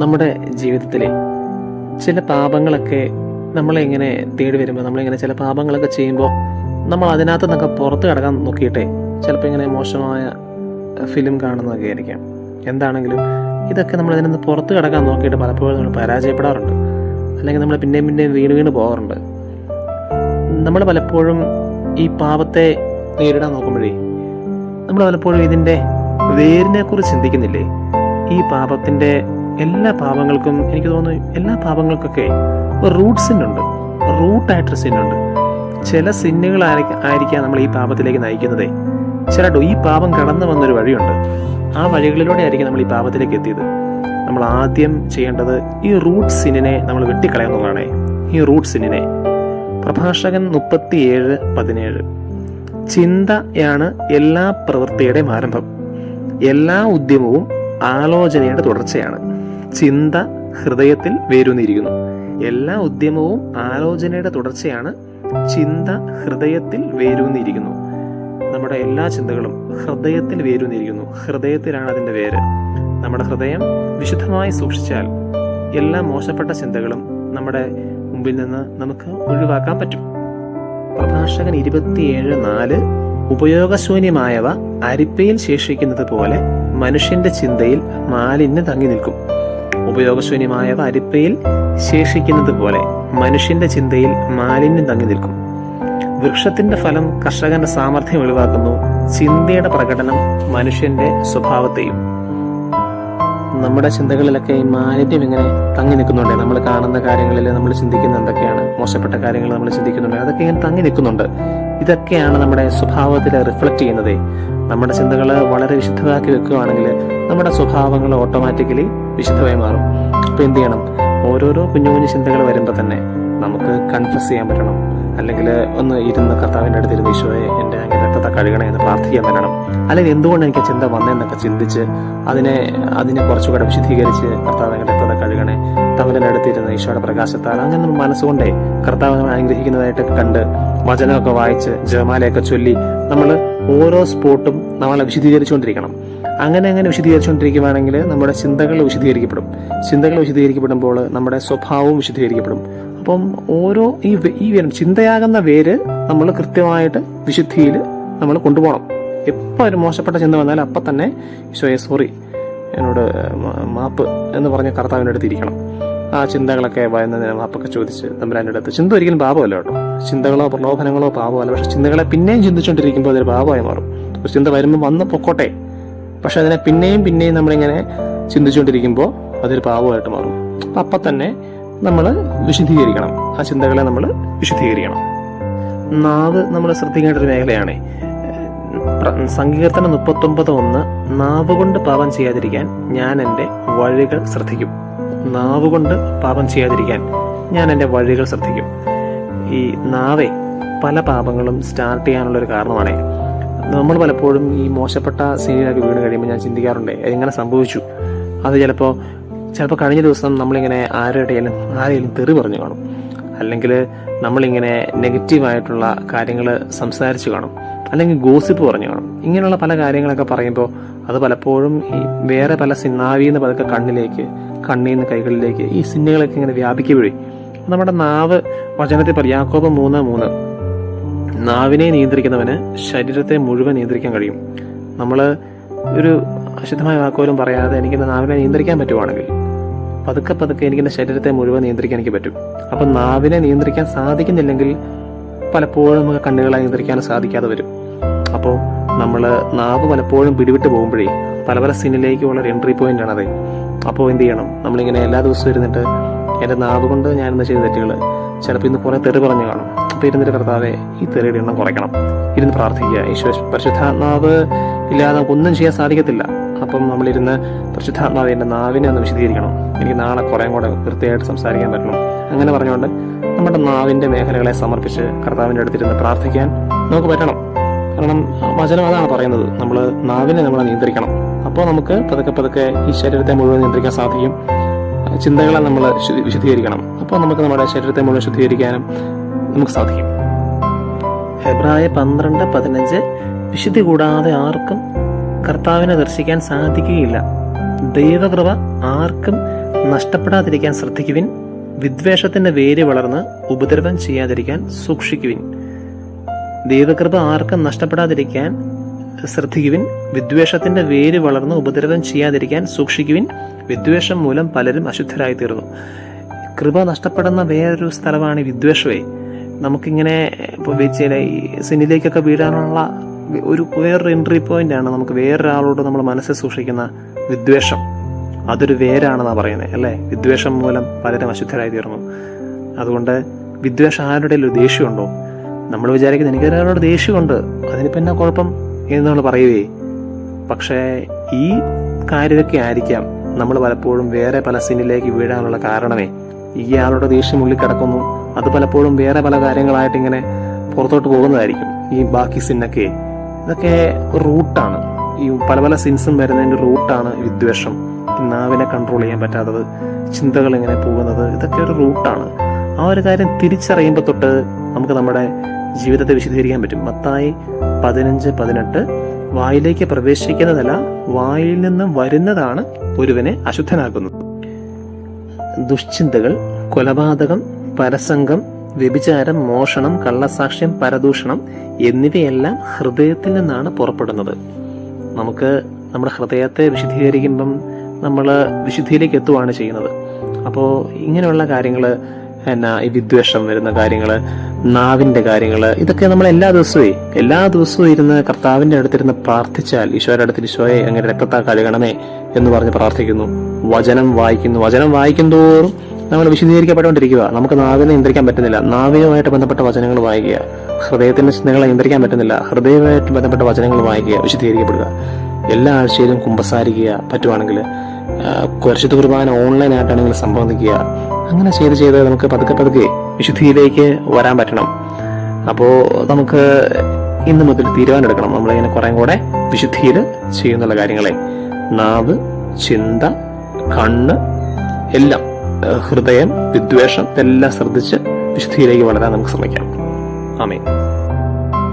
നമ്മുടെ ജീവിതത്തിലെ ചില പാപങ്ങളൊക്കെ നമ്മളെ ഇങ്ങനെ തേടി വരുമ്പോൾ നമ്മളിങ്ങനെ ചില പാപങ്ങളൊക്കെ ചെയ്യുമ്പോൾ നമ്മൾ അതിനകത്ത് നിന്നൊക്കെ പുറത്ത് കിടക്കാൻ നോക്കിയിട്ടേ ചിലപ്പോൾ ഇങ്ങനെ മോശമായ ഫിലിം കാണുന്നതൊക്കെ ആയിരിക്കാം. എന്താണെങ്കിലും ഇതൊക്കെ നമ്മൾ നിന്ന് പുറത്ത് കിടക്കാൻ നോക്കിയിട്ട് പലപ്പോഴും നമ്മൾ പരാജയപ്പെടാറുണ്ട്. അല്ലെങ്കിൽ നമ്മൾ പിന്നെയും പിന്നെയും വീണ് വീണ് പോകാറുണ്ട്. നമ്മൾ പലപ്പോഴും ഈ പാപത്തെ നേരിടാൻ നോക്കുമ്പോഴേ നമ്മൾ പലപ്പോഴും ഇതിന്റെ വേരിനെ കുറിച്ച് ചിന്തിക്കുന്നില്ലേ? ഈ പാപത്തിന്റെ എല്ലാ പാപങ്ങൾക്കും എനിക്ക് തോന്നുന്നു എല്ലാ പാപങ്ങൾക്കൊക്കെ റൂട്ട് സിന്നുണ്ട് റൂട്ടായിട്ടൊരു സിന്നുണ്ട് ചില സിന്നുകൾ ആയിരിക്കാം നമ്മൾ ഈ പാപത്തിലേക്ക് നയിക്കുന്നത്. ചിലട്ടോ ഈ പാപം കടന്നു വന്നൊരു വഴിയുണ്ട്. ആ വഴികളിലൂടെ ആയിരിക്കും നമ്മൾ ഈ പാപത്തിലേക്ക് എത്തിയത്. നമ്മൾ ആദ്യം ചെയ്യേണ്ടത് ഈ റൂട്ട് സിന്നിനെ നമ്മൾ വെട്ടിക്കളയുന്നതാണ്. ഈ റൂട്ട് സിന്നിനെ പ്രഭാഷകൻ മുപ്പത്തിയേഴ് പതിനേഴ്. ചിന്തയാണ് എല്ലാ പ്രവൃത്തിയുടെയും ആരംഭം. എല്ലാ ഉദ്യമവും ആലോചനയുടെ തുടർച്ചയാണ്. ചിന്ത ഹൃദയത്തിൽ വേരൂന്നിരിക്കുന്നു എല്ലാ ഉദ്യമവും ആലോചനയുടെ തുടർച്ചയാണ് ചിന്ത ഹൃദയത്തിൽ വേരൂന്നിരിക്കുന്നു നമ്മുടെ എല്ലാ ചിന്തകളും ഹൃദയത്തിൽ വേരൂന്നിരിക്കുന്നു ഹൃദയത്തിലാണ് അതിന്റെ വേര്. നമ്മുടെ ഹൃദയം വിശുദ്ധമായി സൂക്ഷിച്ചാൽ എല്ലാ മോശപ്പെട്ട ചിന്തകളും നമ്മുടെ മുമ്പിൽ നിന്ന് നമുക്ക് ഒഴിവാക്കാൻ പറ്റും. പ്രഭാഷകൻ ഇരുപത്തിയേഴ് നാല് ഉപയോഗശൂന്യമായവ അരിപ്പയിൽ ശേഷിക്കുന്നത് പോലെ മനുഷ്യന്റെ ചിന്തയിൽ മാലിന്യം തങ്ങി നിൽക്കും. ഉപയോഗശൂന്യമായവ അരിപ്പയിൽ ശേഷിക്കുന്നത് പോലെ മനുഷ്യന്റെ ചിന്തയിൽ മാലിന്യം തങ്ങി നിൽക്കും. വൃക്ഷത്തിന്റെ ഫലം കർഷകന്റെ സാമർഥ്യം ഒഴിവാക്കുന്നു. ചിന്തയുടെ പ്രകടനം മനുഷ്യന്റെ സ്വഭാവത്തെയും നമ്മുടെ ചിന്തകളിലൊക്കെ ഈ മാലിന്യം ഇങ്ങനെ തങ്ങി നിൽക്കുന്നുണ്ട്. നമ്മൾ കാണുന്ന കാര്യങ്ങളിൽ നമ്മൾ ചിന്തിക്കുന്ന എന്തൊക്കെയാണ്? മോശപ്പെട്ട കാര്യങ്ങൾ നമ്മൾ ചിന്തിക്കുന്നുണ്ട്. അതൊക്കെ ഇങ്ങനെ തങ്ങി നിൽക്കുന്നുണ്ട്. ഇതൊക്കെയാണ് നമ്മുടെ സ്വഭാവത്തിൽ റിഫ്ലക്റ്റ് ചെയ്യുന്നത്. നമ്മുടെ ചിന്തകൾ വളരെ വിശുദ്ധമാക്കി വെക്കുകയാണെങ്കിൽ നമ്മുടെ സ്വഭാവങ്ങൾ ഓട്ടോമാറ്റിക്കലി വിശുദ്ധമായി മാറും. അപ്പോൾ എന്ത് ചെയ്യണം? ഓരോരോ കുഞ്ഞു കുഞ്ഞു ചിന്തകൾ വരുമ്പോൾ തന്നെ നമുക്ക് കൺഫ്യസ് ചെയ്യാൻ പറ്റണം. അല്ലെങ്കിൽ ഒന്ന് ഇരുന്ന് കർത്താവിന്റെ അടുത്തിരുന്ന് ഈശോയെ എന്റെ അങ്ങനെ രക്തത്തെ കഴുകണേ എന്ന് പ്രാർത്ഥിക്കാൻ പറ്റണം. അല്ലെങ്കിൽ എന്തുകൊണ്ട് എനിക്ക് ചിന്ത വന്നതെന്നൊക്കെ ചിന്തിച്ച് അതിനെ അതിനെ കുറച്ചുകൂടെ വിശദീകരിച്ച് കർത്താവ് അങ്ങനത്തെ കഴുകണേ. തമിഴിന്റെ അടുത്തിരുന്ന് ഈശോയുടെ പ്രകാശത്താൽ അങ്ങനെ നമ്മൾ മനസ്സുകൊണ്ടേ കർത്താവ് നമ്മളെ അനുഗ്രഹിക്കുന്നതായിട്ട് കണ്ട് വചനമൊക്കെ വായിച്ച് ജമാലയൊക്കെ ചൊല്ലി നമ്മൾ ഓരോ സ്പോട്ടും നമ്മൾ വിശദീകരിച്ചുകൊണ്ടിരിക്കണം. അങ്ങനെ അങ്ങനെ വിശദീകരിച്ചുകൊണ്ടിരിക്കുകയാണെങ്കിൽ നമ്മുടെ ചിന്തകൾ വിശദീകരിക്കപ്പെടും. ചിന്തകൾ വിശദീകരിക്കപ്പെടുമ്പോൾ നമ്മുടെ സ്വഭാവവും വിശദീകരിക്കപ്പെടും. അപ്പം ഓരോ ഈ ഈ ചിന്തയാകുന്ന വേര് നമ്മൾ കൃത്യമായിട്ട് വിശുദ്ധിയിൽ നമ്മൾ കൊണ്ടുപോകണം. എപ്പോൾ ഒരു മോശപ്പെട്ട ചിന്ത വന്നാലും അപ്പം തന്നെ ഈശോയെ സോറി എന്നോട് മാപ്പ് എന്ന് പറഞ്ഞ കർത്താവിന്റെ അടുത്ത് ഇരിക്കണം. ആ ചിന്തകളൊക്കെ വരുന്നതിന് അപ്പൊക്കെ ചോദിച്ച് തമ്പുരാന്റെ അടുത്ത്. ചിന്ത ഒരിക്കലും പാപമല്ല കേട്ടോ. ചിന്തകളോ പ്രലോഭനങ്ങളോ പാപമല്ല. പക്ഷെ ചിന്തകളെ പിന്നെയും ചിന്തിച്ചുകൊണ്ടിരിക്കുമ്പോൾ അതൊരു പാപമായി മാറും. ഒരു ചിന്ത വരുമ്പോൾ വന്ന് പൊക്കോട്ടെ. പക്ഷെ അതിനെ പിന്നെയും പിന്നെയും നമ്മളിങ്ങനെ ചിന്തിച്ചുകൊണ്ടിരിക്കുമ്പോൾ അതൊരു പാപമായിട്ട് മാറും. അപ്പൊ തന്നെ നമ്മൾ വിശുദ്ധീകരിക്കണം. ആ ചിന്തകളെ നമ്മൾ വിശുദ്ധീകരിക്കണം. നാവ് നമ്മൾ ശ്രദ്ധിക്കേണ്ട ഒരു മേഖലയാണ്. സങ്കീർത്തനം മുപ്പത്തൊമ്പത് ഒന്ന് നാവ് കൊണ്ട് പാപം ചെയ്യാതിരിക്കാൻ ഞാൻ എന്റെ വഴികൾ ശ്രദ്ധിക്കും. നാവ് കൊണ്ട് പാപം ചെയ്യാതിരിക്കാൻ ഞാൻ എന്റെ വഴികൾ ശ്രദ്ധിക്കും. ഈ നാവെ പല പാപങ്ങളും സ്റ്റാർട്ട് ചെയ്യാനുള്ളൊരു കാരണമാണ്. നമ്മൾ പലപ്പോഴും ഈ മോശപ്പെട്ട സീനിലൊക്കെ വീണ് കഴിയുമ്പോൾ ഞാൻ ചിന്തിക്കാറുണ്ട് എങ്ങനെ സംഭവിച്ചു? അത് ചിലപ്പോൾ ചിലപ്പോൾ കഴിഞ്ഞ ദിവസം നമ്മളിങ്ങനെ ആരുടെയും ആരെയും തെറി പറഞ്ഞു കാണും. അല്ലെങ്കിൽ നമ്മളിങ്ങനെ നെഗറ്റീവായിട്ടുള്ള കാര്യങ്ങൾ സംസാരിച്ചു കാണും. അല്ലെങ്കിൽ ഗോസിപ്പ് പറഞ്ഞു കാണും. ഇങ്ങനെയുള്ള പല കാര്യങ്ങളൊക്കെ പറയുമ്പോൾ അത് പലപ്പോഴും ഈ വേറെ പല സിന്നാവിന്ന് പതുക്കെ കണ്ണിലേക്ക് കണ്ണിൽ നിന്ന് കൈകളിലേക്ക് ഈ സിന്നുകളൊക്കെ ഇങ്ങനെ വ്യാപിക്കുമ്പോഴേ നമ്മുടെ നാവ് വചനത്തെ പറയും യാക്കോബ് മൂന്ന് മൂന്ന്. നാവിനെ നിയന്ത്രിക്കുന്നവന് ശരീരത്തെ മുഴുവൻ നിയന്ത്രിക്കാൻ കഴിയും. നമ്മൾ ഒരു അശുദ്ധമായ വാക്കുപോലും പറയാതെ എനിക്ക് എന്റെ നാവിനെ നിയന്ത്രിക്കാൻ പറ്റുവാണെങ്കിൽ പതുക്കെ പതുക്കെ എനിക്ക് എന്റെ ശരീരത്തെ മുഴുവൻ നിയന്ത്രിക്കാൻ എനിക്ക് പറ്റും. അപ്പം നാവിനെ നിയന്ത്രിക്കാൻ സാധിക്കുന്നില്ലെങ്കിൽ പലപ്പോഴും നമുക്ക് കണ്ണുകളെ നിയന്ത്രിക്കാൻ സാധിക്കാതെ വരും. നമ്മൾ നാവ് പലപ്പോഴും പിടിവിട്ട് പോകുമ്പോഴേ പല പല സീനിലേക്കുള്ള ഒരു എൻട്രി പോയിന്റ് ആണത്. അപ്പോൾ എന്ത് ചെയ്യണം? നമ്മളിങ്ങനെ എല്ലാ ദിവസവും ഇരുന്നിട്ട് എന്റെ നാവ് കൊണ്ട് എന്താ ചെയ്ത തെറ്റുകൾ ചിലപ്പോൾ ഇന്ന് കുറേ തെറി പറഞ്ഞു കാണും. അപ്പോൾ ഇരുന്നിട്ട് കർത്താവെ ഈ തെറിയുടെ എണ്ണം കുറയ്ക്കണം. ഇരുന്ന് പ്രാർത്ഥിക്കുക. ഈശോ പരിശുദ്ധാത്മാവ് ഇല്ലാതെ നമുക്കൊന്നും ചെയ്യാൻ സാധിക്കത്തില്ല. അപ്പം നമ്മളിരുന്ന് പരിശുദ്ധാത്മാവ് എന്റെ നാവിനെ ഒന്ന് വിശദീകരിക്കണം. എനിക്ക് നാളെ കുറേ കൂടെ വൃത്തിയായിട്ട് സംസാരിക്കാൻ പറ്റണം. അങ്ങനെ പറഞ്ഞുകൊണ്ട് നമ്മുടെ നാവിന്റെ മേഖലകളെ സമർപ്പിച്ച് കർത്താവിന്റെ അടുത്തിരുന്ന് പ്രാർത്ഥിക്കാൻ നമുക്ക് പറ്റണം. കാരണം വചനം അതാണ് പറയുന്നത്. നമ്മൾ നാവിനെ നമ്മൾ നിയന്ത്രിക്കണം. അപ്പോൾ നമുക്ക് പതുക്കെ പതുക്കെ ഈ ശരീരത്തെ മുഴുവൻ നിയന്ത്രിക്കാൻ സാധിക്കും. ചിന്തകളെ നമ്മൾ വിശദീകരിക്കണം അപ്പോൾ നമുക്ക് നമ്മുടെ ശരീരത്തെ മുഴുവൻ ശുദ്ധീകരിക്കാനും നമുക്ക് സാധിക്കും. ഹെബ്രായ പന്ത്രണ്ട് പതിനഞ്ച്. വിശുദ്ധി കൂടാതെ ആർക്കും കർത്താവിനെ ദർശിക്കാൻ സാധിക്കുകയില്ല. ദൈവകൃപ ആർക്കും നഷ്ടപ്പെടാതിരിക്കാൻ ശ്രദ്ധിക്കുവിൻ. വിദ്വേഷത്തിന്റെ വേര് വളർന്ന് ഉപദ്രവം ചെയ്യാതിരിക്കാൻ സൂക്ഷിക്കുവിൻ. ദൈവകൃപ ആർക്കും നഷ്ടപ്പെടാതിരിക്കാൻ ശ്രദ്ധിക്കുവിൻ. വിദ്വേഷത്തിന്റെ വേര് വളർന്ന് ഉപദ്രവം ചെയ്യാതിരിക്കാൻ സൂക്ഷിക്കുവിൻ. വിദ്വേഷം മൂലം പലരും അശുദ്ധരായി തീർന്നു കൃപ നഷ്ടപ്പെടുന്ന വേറൊരു സ്ഥലമാണ് വിദ്വേഷമേ നമുക്കിങ്ങനെ ഇപ്പോൾ വെച്ചാൽ ഈ സിനിലേക്കൊക്കെ വീഴാനുള്ള ഒരു വേറൊരു എൻട്രി പോയിന്റ് ആണ് നമുക്ക് വേറൊരാളോട് നമ്മൾ മനസ്സിൽ സൂക്ഷിക്കുന്ന വിദ്വേഷം. അതൊരു വേരാണെന്നാണ് പറയുന്നത് അല്ലേ? വിദ്വേഷം മൂലം പലരും അശുദ്ധരായി തീർന്നു അതുകൊണ്ട് വിദ്വേഷം ആരുടെ ദേഷ്യമുണ്ടോ നമ്മൾ വിചാരിക്കുന്നത് എനിക്ക് ഒരാളോട് ദേഷ്യമുണ്ട്. അതിനിപ്പോൾ എന്നാ കുഴപ്പം എന്ന് നമ്മൾ പറയുവേ. പക്ഷേ ഈ കാര്യമൊക്കെ ആയിരിക്കാം നമ്മൾ പലപ്പോഴും വേറെ പല സിനിലേക്ക് വീഴാനുള്ള കാരണമേ. ഇയാളുടെ ദേഷ്യം ഉള്ളിൽ കിടക്കുന്നു. അത് പലപ്പോഴും വേറെ പല കാര്യങ്ങളായിട്ട് ഇങ്ങനെ പുറത്തോട്ട് പോകുന്നതായിരിക്കും. ഈ ബാക്കി സിന്നൊക്കെ ഇതൊക്കെ റൂട്ടാണ്. ഈ പല പല സിൻസും വരുന്നതിന്റെ റൂട്ടാണ് വിദ്വേഷം. നാവിനെ കൺട്രോൾ ചെയ്യാൻ പറ്റാത്തത് ചിന്തകൾ ഇങ്ങനെ പോകുന്നത് ഇതൊക്കെ ഒരു റൂട്ടാണ്. ആ ഒരു കാര്യം തിരിച്ചറിയുമ്പോൾ തൊട്ട് നമുക്ക് നമ്മുടെ ജീവിതത്തെ വിശദീകരിക്കാൻ പറ്റും. മത്തായി പതിനഞ്ച് പതിനെട്ട്. വായിലേക്ക് പ്രവേശിക്കുന്നതല്ല വായിൽ നിന്നും വരുന്നതാണ് ഒരുവനെ അശുദ്ധനാക്കുന്നത്. ദുശ്ചിന്തകൾ കൊലപാതകം പരസംഗം വ്യഭിചാരം മോഷണം കള്ളസാക്ഷ്യം പരദൂഷണം എന്നിവയെല്ലാം ഹൃദയത്തിൽ നിന്നാണ് പുറപ്പെടുന്നത്. നമുക്ക് നമ്മുടെ ഹൃദയത്തെ വിശുദ്ധീകരിക്കുമ്പം നമ്മൾ വിശുദ്ധിയിലേക്ക് എത്തുവാണ് ചെയ്യുന്നത്. അപ്പോൾ ഇങ്ങനെയുള്ള കാര്യങ്ങൾ എന്നാ ഈ വിദ്വേഷം വരുന്ന കാര്യങ്ങൾ നാവിന്റെ കാര്യങ്ങൾ ഇതൊക്കെ നമ്മൾ എല്ലാ ദിവസവും എല്ലാ ദിവസവും ഇരുന്ന് കർത്താവിന്റെ അടുത്തിരുന്ന് പ്രാർത്ഥിച്ചാൽ ഈശോയുടെ അടുത്ത് ഈശോയെ അങ്ങനെ രക്തത്താ കഴുകണമേ എന്ന് പറഞ്ഞ് പ്രാർത്ഥിക്കുന്നു. വചനം വായിക്കുന്നു. വചനം വായിക്കുന്തോറും നമ്മൾ വിശദീകരിക്കപ്പെട്ടുകൊണ്ടിരിക്കുക. നമുക്ക് നാവിനെ നിയന്ത്രിക്കാൻ പറ്റുന്നില്ല. നാവിനുമായിട്ട് ബന്ധപ്പെട്ട വചനങ്ങൾ വായിക്കുക. ഹൃദയത്തിന്റെ ചിന്തകളെ നിയന്ത്രിക്കാൻ പറ്റുന്നില്ല. ഹൃദയമായിട്ട് ബന്ധപ്പെട്ട വചനങ്ങൾ വായിക്കുക വിശദീകരിക്കപ്പെടുക. എല്ലാ ആഴ്ചയിലും കുമ്പസാരിക്കുക പറ്റുവാണെങ്കിൽ പരിശുദ്ധ കുർബാന ഓൺലൈൻ ആയിട്ടാണെങ്കിൽ സംബന്ധിക്കുക അങ്ങനെ ചെയ്ത് ചെയ്ത് നമുക്ക് പതുക്കെ പതുക്കെ വിശുദ്ധിയിലേക്ക് വരാൻ പറ്റണം. അപ്പോൾ നമുക്ക് ഇന്ന് മുതൽ തീരുമാനമെടുക്കണം. നമ്മളിങ്ങനെ കുറേ കൂടെ വിശുദ്ധിയിൽ ചെയ്യുന്നുള്ള കാര്യങ്ങളെ. നാവ് ചിന്ത കണ്ണ് എല്ലാം ഹൃദയം വിദ്വേഷം ഇതെല്ലാം ശ്രദ്ധിച്ച് വിശുദ്ധിയിലേക്ക് വളരാൻ നമുക്ക് ശ്രമിക്കാം. ആമേ